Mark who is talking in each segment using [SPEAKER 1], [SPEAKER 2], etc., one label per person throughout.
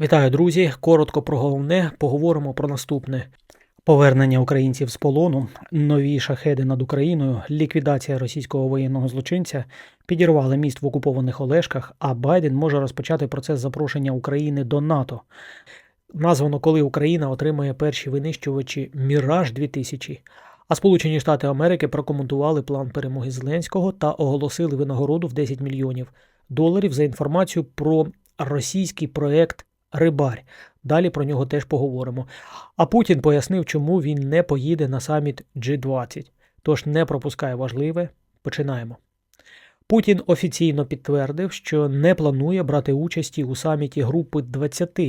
[SPEAKER 1] Вітаю, друзі! Коротко про головне. Поговоримо про наступне: повернення українців з полону, нові шахеди над Україною, ліквідація російського воєнного злочинця, підірвали міст в окупованих Олешках, а Байден може розпочати процес запрошення України до НАТО. Названо, коли Україна отримає перші винищувачі Міраж 2000 А Сполучені Штати Америки прокоментували план перемоги Зеленського та оголосили винагороду в 10 мільйонів доларів за інформацію про російський проект Рибарь. Далі про нього теж поговоримо. А Путін пояснив, чому він не поїде на саміт G20. Тож не пропускає важливе. Починаємо. Путін офіційно підтвердив, що не планує брати участі у саміті Групи 20,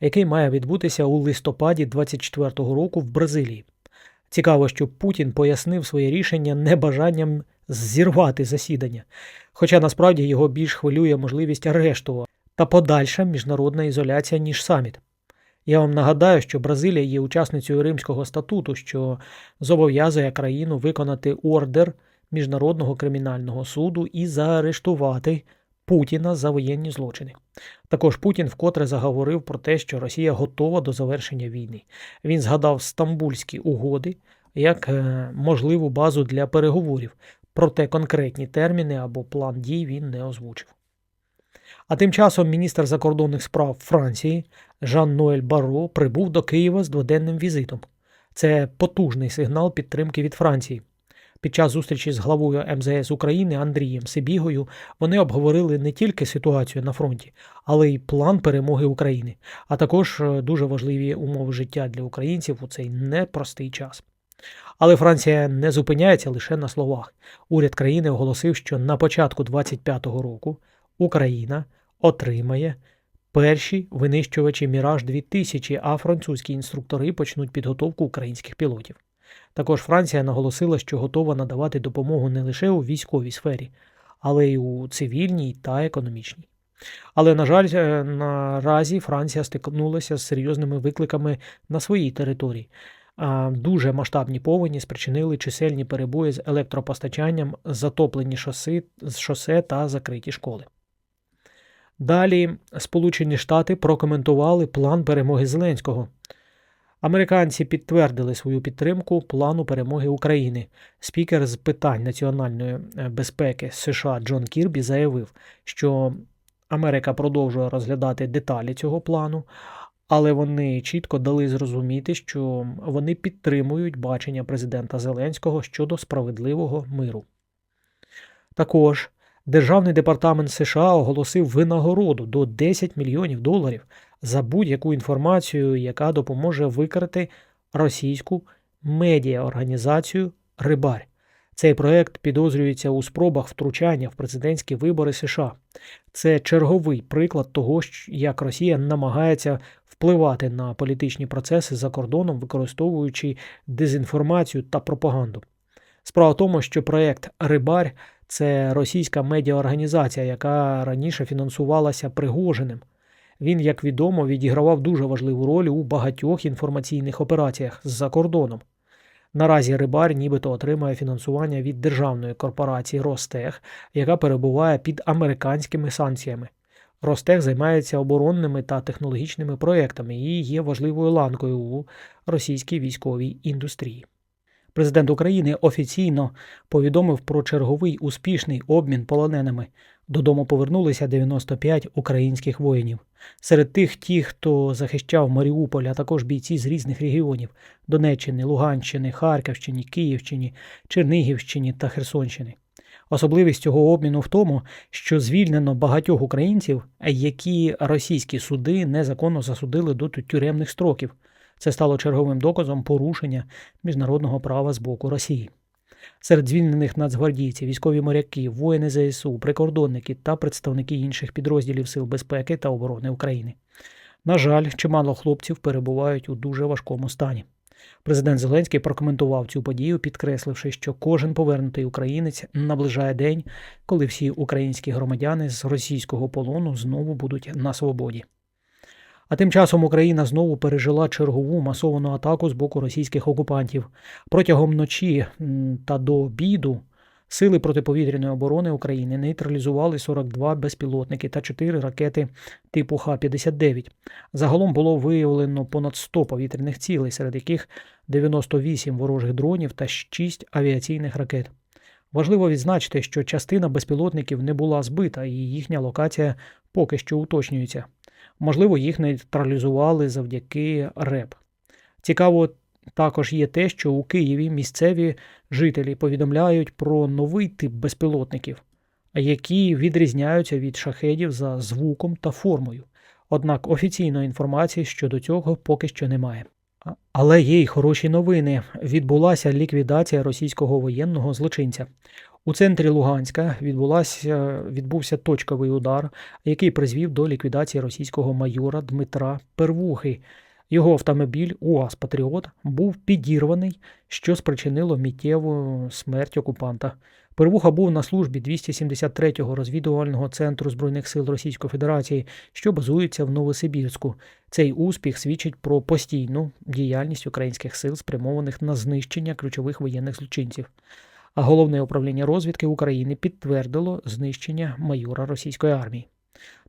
[SPEAKER 1] який має відбутися у листопаді 2024 року в Бразилії. Цікаво, що Путін пояснив своє рішення небажанням зірвати засідання, хоча насправді його більш хвилює можливість арешту та подальша міжнародна ізоляція, ніж саміт. Я вам нагадаю, що Бразилія є учасницею Римського статуту, що зобов'язує країну виконати ордер Міжнародного кримінального суду і заарештувати Путіна за воєнні злочини. Також Путін вкотре заговорив про те, що Росія готова до завершення війни. Він згадав стамбульські угоди як е, можливу базу для переговорів, проте конкретні терміни або план дій він не озвучив. А тим часом міністр закордонних справ Франції Жан Ноель Баро прибув до Києва з дводенним візитом. Це потужний сигнал підтримки від Франції. Під час зустрічі з главою МЗС України Андрієм Сибігою вони обговорили не тільки ситуацію на фронті, але й план перемоги України, а також е, дуже важливі умови життя для українців у цей непростий час. Але Франція не зупиняється лише на словах. Уряд країни оголосив, що на початку 2025 року Україна отримає перші винищувачі Міраж 2000, а французькі інструктори почнуть підготовку українських пілотів. Також Франція наголосила, що готова надавати допомогу не лише у військовій сфері, але й у цивільній та економічній. Але, на жаль, е, наразі Франція стикнулася з серйозними викликами на своїй території. Дуже масштабні повені спричинили чисельні перебої з електропостачанням, затоплені шоси, шосе та закриті школи. Далі Сполучені Штати прокоментували план перемоги Зеленського. Американці підтвердили свою підтримку плану перемоги України. Спікер з питань національної е, безпеки США Джон Кірбі заявив, що Америка продовжує розглядати деталі цього плану, але вони чітко дали зрозуміти, що вони підтримують бачення президента Зеленського щодо справедливого миру. Також Державний департамент США оголосив винагороду до 10 мільйонів доларів за будь-яку інформацію, яка допоможе викрити російську медіаорганізацію Рибарь. Цей проект підозрюється у спробах втручання в президентські вибори США. Це черговий приклад того, як Росія намагається впливати на політичні процеси за кордоном, використовуючи дезінформацію та пропаганду. Справа в тому, що проект Рибарь це російська медіаорганізація, яка раніше фінансувалася Пригожиним. Він, як відомо, відігравав дуже важливу роль у багатьох інформаційних операціях з-за кордоном. Наразі Рибар нібито отримує фінансування від державної корпорації Ростех, яка перебуває під американськими санкціями. Ростех займається оборонними та технологічними проектами і є важливою ланкою у російській військовій індустрії. Президент України офіційно повідомив про черговий успішний обмін полоненими. Додому повернулися 95 українських воїнів. Серед тих, ті, хто захищав Маріуполь, а також бійці з різних регіонів Донеччини, Луганщини, Харківщини, Київщини, Чернігівщини та Херсонщини. Особливість цього обміну в тому, що звільнено багатьох українців, які російські суди незаконно засудили до тюремних строків. Це стало черговим доказом порушення міжнародного права з боку Росії. Серед звільнених нацгвардійців, військові моряки, воїни ЗСУ, прикордонники та представники інших підрозділів Сил безпеки та оборони України. На жаль, чимало хлопців перебувають у дуже важкому стані. Президент Зеленський прокоментував цю подію, підкресливши, що кожен повернутий українець наближає день, коли всі українські громадяни з російського полону знову будуть на свободі. А тим часом Україна знову пережила чергову масовану атаку з боку російських окупантів. Протягом ночі та до обіду Сили протиповітряної оборони України нейтралізували 42 безпілотники та 4 ракети типу Х-59. Загалом було виявлено понад 100 повітряних цілей, серед яких 98 ворожих дронів та 6 авіаційних ракет. Важливо відзначити, що частина безпілотників не була збита, і їхня локація поки що уточнюється. Можливо, їх нейтралізували завдяки РЕП. Цікаво також є те, що у Києві місцеві жителі повідомляють про новий тип безпілотників, які відрізняються від шахедів за звуком та формою. Однак офіційної інформації щодо цього поки що немає. Але є й хороші новини. Відбулася ліквідація російського воєнного злочинця. У центрі Луганська відбулася, відбувся точковий удар, який призвів до ліквідації російського майора Дмитра Первухи. Його автомобіль УАЗ Патріот був підірваний, що спричинило миттєву смерть окупанта. Первуха був на службі 273-го розвідувального центру Збройних сил Російської Федерації, що базується в Новосибірську. Цей успіх свідчить про постійну діяльність українських сил, спрямованих на знищення ключових воєнних злочинців. А головне управління розвідки України підтвердило знищення майора російської армії.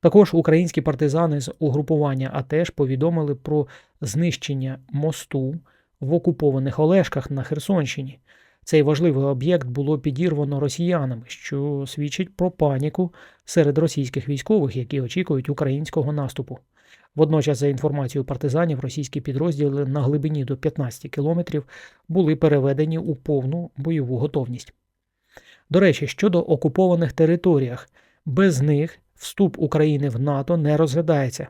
[SPEAKER 1] Також українські партизани з угрупування АТЕШ повідомили про знищення мосту в окупованих Олешках на Херсонщині. Цей важливий об'єкт було підірвано росіянами, що свідчить про паніку серед російських військових, які очікують українського наступу. Водночас, за інформацією партизанів, російські підрозділи на глибині до 15 кілометрів були переведені у повну бойову готовність. До речі, щодо окупованих територіях, без них вступ України в НАТО не розглядається.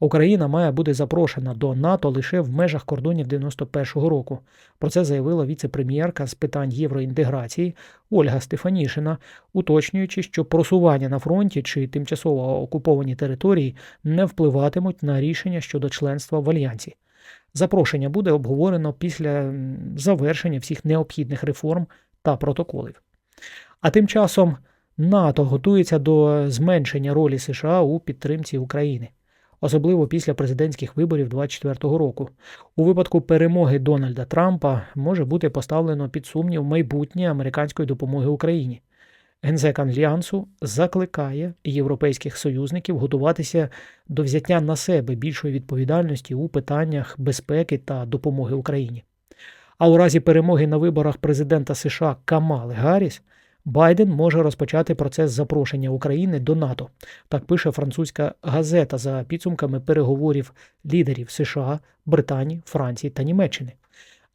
[SPEAKER 1] Україна має бути запрошена до НАТО лише в межах кордонів 91-го року. Про це заявила віце-прем'єрка з питань євроінтеграції Ольга Стефанішина, уточнюючи, що просування на фронті чи тимчасово окуповані території не впливатимуть на рішення щодо членства в альянсі. Запрошення буде обговорено після завершення всіх необхідних реформ та протоколів. А тим часом НАТО готується до зменшення ролі США у підтримці України, особливо після президентських виборів 2024 року. У випадку перемоги Дональда Трампа може бути поставлено під сумнів майбутнє американської допомоги Україні. Генсек Альянсу закликає європейських союзників готуватися до взяття на себе більшої відповідальності у питаннях безпеки та допомоги Україні. А у разі перемоги на виборах президента США Камали Гарріс Байден може розпочати процес запрошення України до НАТО. Так пише французька газета за підсумками переговорів лідерів США, Британії, Франції та Німеччини.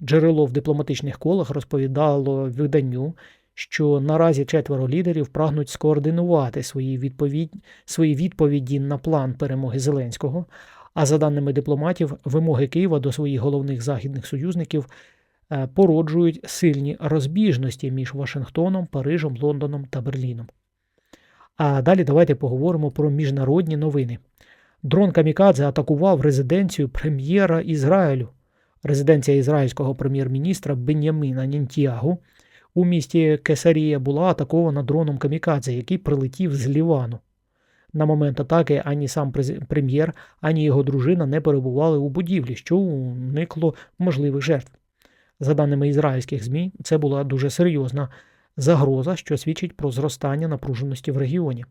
[SPEAKER 1] Джерело в дипломатичних колах розповідало виданню, що наразі четверо лідерів прагнуть скоординувати свої, відповідь, свої відповіді на план перемоги Зеленського. А за даними дипломатів, вимоги Києва до своїх головних західних союзників породжують сильні розбіжності між Вашингтоном, Парижем, Лондоном та Берліном. А далі давайте поговоримо про міжнародні новини. Дрон Камікадзе атакував резиденцію прем'єра Ізраїлю. Резиденція ізраїльського прем'єр-міністра Беняміна Нінтіагу у місті Кесарія була атакована дроном Камікадзе, який прилетів з Лівану. На момент атаки ані сам прем'єр, ані його дружина не перебували у будівлі, що уникло можливих жертв. За даними ізраїльських ЗМІ, це була дуже серйозна загроза, що свідчить про зростання напруженості в регіоні.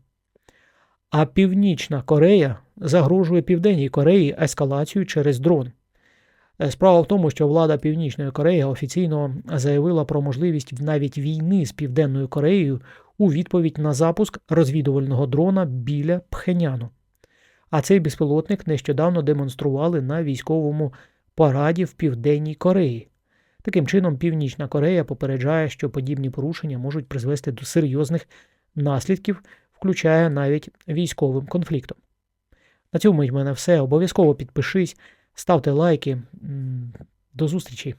[SPEAKER 1] А Північна Корея загрожує Південній Кореї ескалацією через дрон. Е, Справа в тому, що влада Північної Кореї офіційно заявила про можливість навіть війни з Південною Кореєю у відповідь на запуск розвідувального дрона біля Пхеняну. А цей безпілотник нещодавно демонстрували на військовому параді в Південній Кореї. Таким чином, Північна Корея попереджає, що подібні порушення можуть призвести до серйозних наслідків, включає навіть військовим конфліктом. На цьому в мене все. Обов'язково підпишись, ставте лайки. До зустрічі!